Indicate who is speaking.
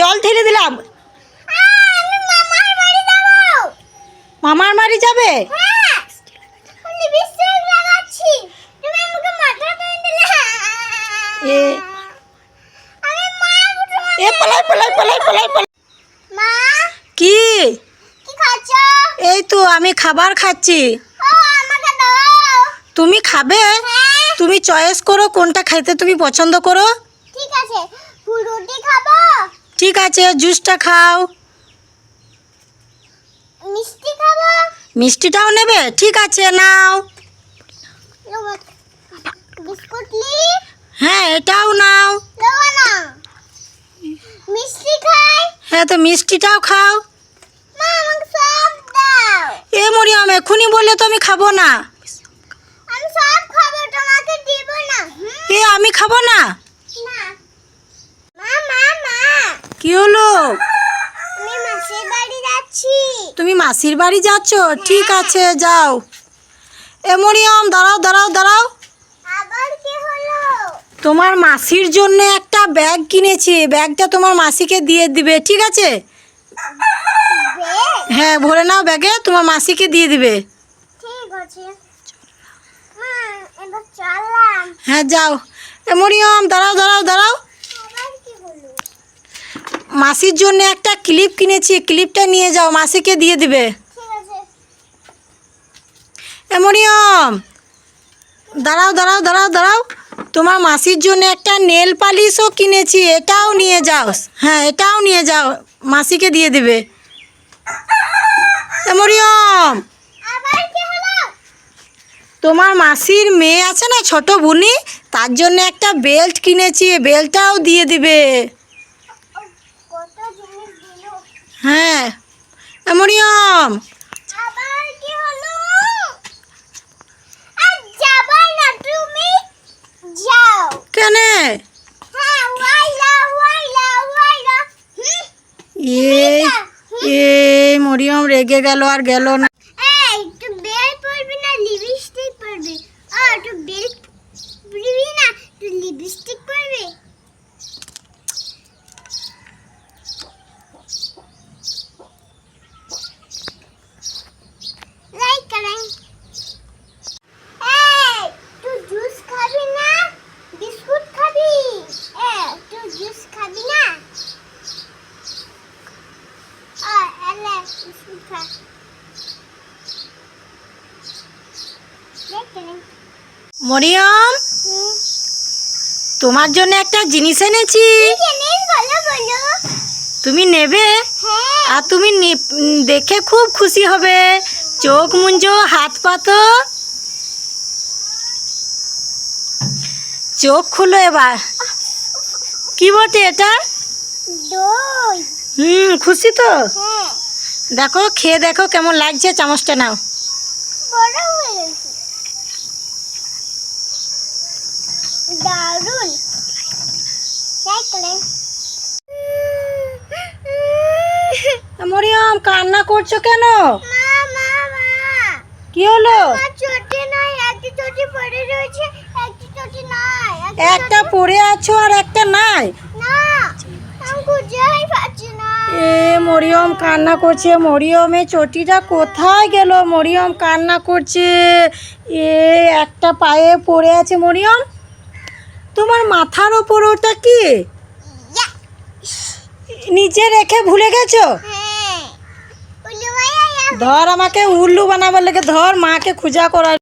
Speaker 1: জল ঠেলে দিলাম। মামার বাড়ি
Speaker 2: যাবে?
Speaker 1: কি? এই তো, আমি খাবার খাচ্ছি। তুমি খাবে? তুমি চয়েস করো কোনটা খাইতে তুমি পছন্দ করো।
Speaker 2: ঠিক আছে
Speaker 1: ঠিক আছে জুসটা খাও।
Speaker 2: মিষ্টি খাব?
Speaker 1: মিষ্টিটাও নেবে? ঠিক আছে নাও।
Speaker 2: বিস্কুট
Speaker 1: হ্যাঁ এটাও নাও।
Speaker 2: মিষ্টি খাই?
Speaker 1: হ্যাঁ তো মিষ্টিটাও খাও। এ মরিয়াম এক্ষুনি বললে তো আমি খাব না।
Speaker 2: আমি সব খাব তোমাকে দিব না।
Speaker 1: এ আমি খাব না?
Speaker 2: না।
Speaker 1: কি হলো?
Speaker 2: আমি মাসির বাড়ি যাচ্ছি।
Speaker 1: তুমি মাসির বাড়ি যাচ্ছ? ঠিক আছে যাও। এ মরিয়ম দাঁড়াও দাঁড়াও দাঁড়াও।
Speaker 2: আবার কি হলো?
Speaker 1: তোমার মাসির জন্য একটা ব্যাগ কিনেছি। ব্যাগটা তোমার মাসিকে দিয়ে দিবে ঠিক আছে? হ্যাঁ ভরে নাও ব্যাগে তোমার মাসিকে দিয়ে দিবে। হ্যাঁ যাও। এ মরিয়ম দাঁড়াও দাঁড়াও দাঁড়াও। মাসির জন্য একটা ক্লিপ কিনেছি ক্লিপটা নিয়ে যাও, মাসিকে দিয়ে দিবে।
Speaker 2: ঠিক আছে
Speaker 1: এ মরিয়ম দাঁড়াও দাঁড়াও দাঁড়াও দাঁড়াও। তোমার মাসির জন্য একটা নেল পালিশও কিনেছি, এটাও নিয়ে যাও। হ্যাঁ এটাও নিয়ে যাও, মাসিকে দিয়ে দিবে। এ মরিয়ম
Speaker 2: আবার কি হলো
Speaker 1: তোমার মাসির মেয়ে আছে না, ছোট বুনি? তার জন্য একটা বেল্ট কিনেছি বেল্টটাও দিয়ে দিবে। হ্যাঁ। মরিয়ম। কেনে?
Speaker 2: হ্যাঁ ওয়াইলা ওয়াইলা ওয়াইলা। হুম
Speaker 1: এ এ মরিয়ম রেগে গেল আর গেল না। মরিয়ম? তোমার জন্য একটা জিনিস এনেছি। তুমি নেবে? আর তুমি দেখে খুব খুশি হবে। চোখ মুঞ্জো হাত পাতো চোখ খুলো এবার। কি বটে এটা? হুম খুশি তো?
Speaker 2: হ্যাঁ।
Speaker 1: দেখো খেয়ে দেখো কেমন লাগছে চামচটা নাও।
Speaker 2: দারুণ
Speaker 1: মরিয়ম কান্না করছ কেন? কি হলো?
Speaker 2: একটা পড়ে
Speaker 1: আছো আর একটা নাই?
Speaker 2: না
Speaker 1: এ মরিয়ম কান্না করছে মরিয়মে চটিটা কোথায় গেল? মরিয়ম কান্না করছে। এ একটা পায়ে পড়ে আছে মরিয়ম। তোমার মাথার ওপর ওটা কি? নিচে রেখে ভুলে গেছো?
Speaker 2: হ্যাঁ।
Speaker 1: ধর আমাকে উল্লু বানাবার লেগে ধর মাকে খুঁজা করার